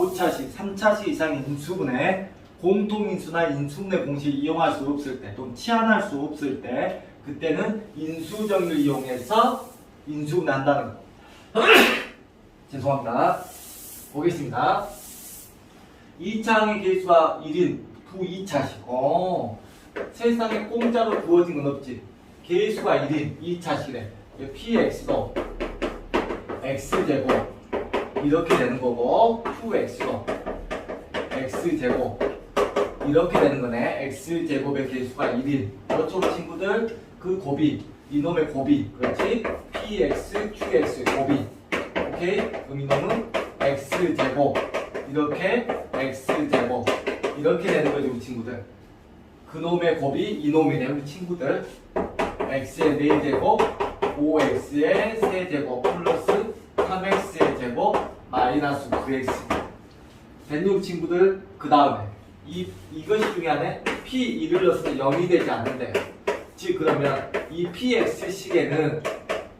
3차식 이상의 인수분해 공통인수나 인수분해 공식을 이용할 수 없을 때 또는 치환할 수 없을 때 그때는 인수정리를 이용해서 인수분해 한다는 거. 죄송합니다. 보겠습니다. 2차항의 개수가 1인 부 2차식 어, 세상에 공짜로 부어진 건 없지. 개수가 1인 2차식이래 px도 x제곱 이렇게 되는 거고 2x도 x제곱 이렇게 되는 거네. X제곱의 개수가 1인 그렇죠 친구들? 그 곱이 이놈의 곱이 그렇지? Px qx 곱이 오케이? 그럼 이놈은 x제곱. 이렇게 x제곱. 이렇게 되는 거죠 우리 친구들. 그놈의 곱이 이놈이네 우리 친구들. X의 4제곱 5x의 세제곱 플러스 3x의 제곱 마이너스 9x 됐니 친구들 그 다음에 이, 이것이 중요하네. P1을 넣었을 때 0이 되지 않는데. 즉 그러면 이 px 시계는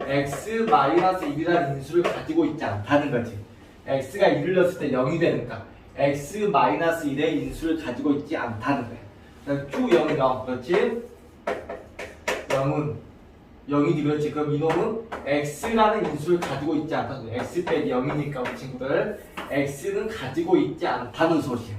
x 마이너스 1이라는 인수를 가지고 있지 않다는 거지. X가 1을 넣었을 때 0이 되니까 x 마이너스 1의 인수를 가지고 있지 않다는 거야. q 0은 0 그렇지. 0은 0이지. 그렇지 그럼 이놈은 x라는 인수를 가지고 있지 않다는 거야 x 빼기 0이니까 우리 친구들. X는 가지고 있지 않다는 소리야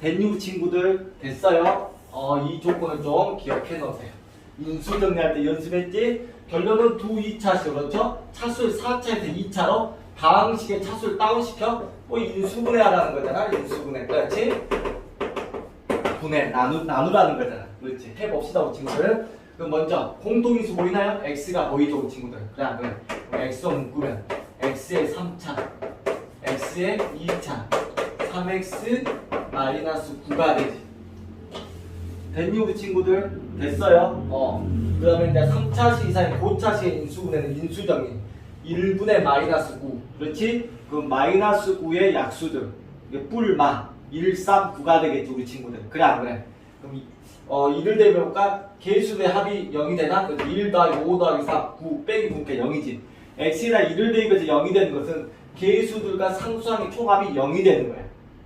됐니 친구들 됐어요? 어, 이 조건을 좀 기억해 놓으세요. 인수 정리할 때 연습했지? 결론은 두 2차식 그렇죠? 차수를 4차에서 2차로 다항식의 차수를 다운시켜? 뭐 인수분해하라는 거잖아. 인수분해. 그렇지? 분해 나누, 나누라는 거잖아. 그렇지? 해봅시다 우리 친구들 그럼 먼저 공통인수 보이나요? x가 보이죠 친구들 그래? 그럼 x로 묶으면 x의 3차 x의 2차 3x 마이너스 9가 되지 됐니 우리 친구들? 됐어요? 어 그러면 이제 3차식 이상의 고차식의 인수분해는 인수정리 1분의 마이너스 9 그렇지? 그럼 마이너스 9의 약수들 뿔마 1, 3, 9가 되겠지 우리 친구들 그래 안 그래? 그럼 이- 어 1을 대해볼까? 개수의 합이 0이 되나? 그래서 1 더하기 5 더하기 4 9 빼기 9게 0이지 x나 1을 대입해서 0이 되는 것은 개수들과 상수항의 총합이 0이 되는 거야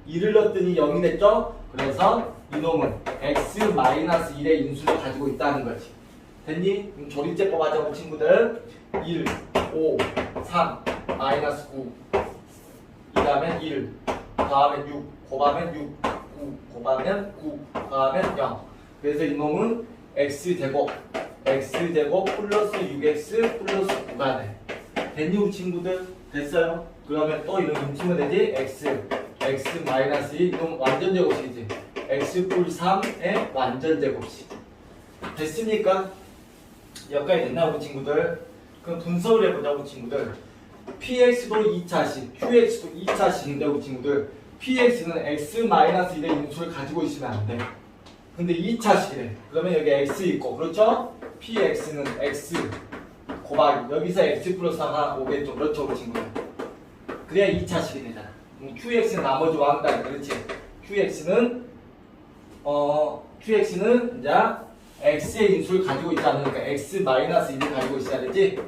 1을 넣었더니 0이 됐죠? 그래서 이놈은 x 마이너스 1의 인수를 가지고 있다는 거지. 됐니? 그럼 조립제법 하자 우리 친구들. 1, 5, 3, 마이너스 9. 이 다음에 1, 더하면 6, 곱하면 6, 9, 곱하면 9, 더하면 0. 그래서 이놈은 x제곱, x제곱 플러스 6x 플러스 9가 돼. 됐니 친구들? 됐어요? 그러면 또 이런 인치면 되지? x x 마이너스 2 이건 완전 제곱식이지 x 뿔 3의 완전 제곱식 됐습니까? 여기까지 됐나 우리 친구들? 그럼 분석을 해보자 우리 친구들 px도 2차식 qx도 2차식인데 우리 친구들 px는 x 마이너스 1의 인수를 가지고 있으면 안 돼. 근데 2차 식이래. 그러면 여기 x 있고 그렇죠? px는 x 곱하기 여기서 x 플러스 하나 오겠죠 그렇죠 친구들 그래야 2차 식이 되잖아. 그럼 qx는 나머지 왕따 그렇지? Qx는 어 qx는 이제 x의 인수를 가지고 있지 않으니까 x 마이너스 1을 가지고 있어야 되지?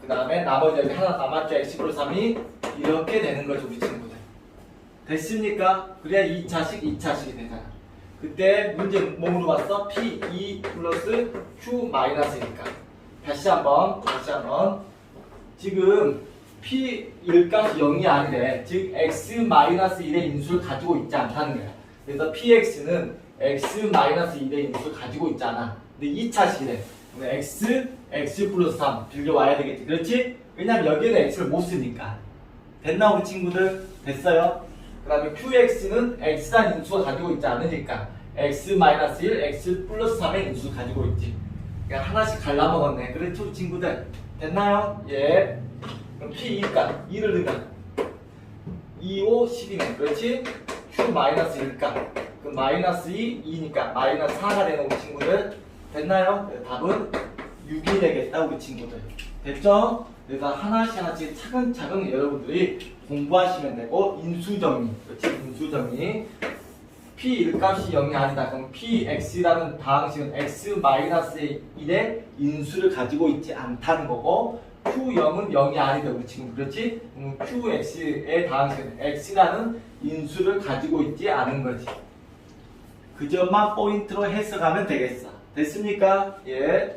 그 다음에 나머지 여기 하나 남았죠? X 플러스 3이? 이렇게 되는 거죠 우리 친구들 됐습니까? 그래야 2차식 2차식이 되잖아 그때 문제 뭐 물어봤어? p 2 플러스 q 마이너스니까 다시 한번 다시 한번 지금 p 1값이 0이 아니래 즉 x 마이너스 1의 인수를 가지고 있지 않다는 거야 그래서 px는 x 마이너스 1의 인수를 가지고 있잖아 근데 2차식이래 그러면 x x 플러스 3 빌려와야 되겠지 그렇지? 왜냐면 여기에는 x를 못 쓰니까 됐나 우리 친구들? 됐어요? 그 다음에 qx는 x라는 인수가 가지고 있지 않으니까 x 마이너스 1, x 플러스 3의 인수를 가지고 있지 그냥 하나씩 갈라먹었네 그렇죠 친구들? 됐나요? 예 그럼 p2가 2를 넣으면 2, 5, 10이네 그렇지? q 마이너스 1가 그럼 마이너스 2, 2니까 마이너스 4가 되는 우리 친구들 됐나요? 네, 답은 6이 되겠다 우리 친구들 됐죠? 그래서 하나씩 하나씩 차근차근 여러분들이 공부하시면 되고 인수정리 그렇지? 인수정리 p 1 값이 0이 아니다. 그럼 px라는 다항식은 x 마이너스 1의 인수를 가지고 있지 않다는 거고 Q0은 0이 아니다. 우리 지금 그렇지? 음, QX의 다항식은 X라는 인수를 가지고 있지 않은 거지. 그 점만 포인트로 해석하면 되겠어. 됐습니까? 예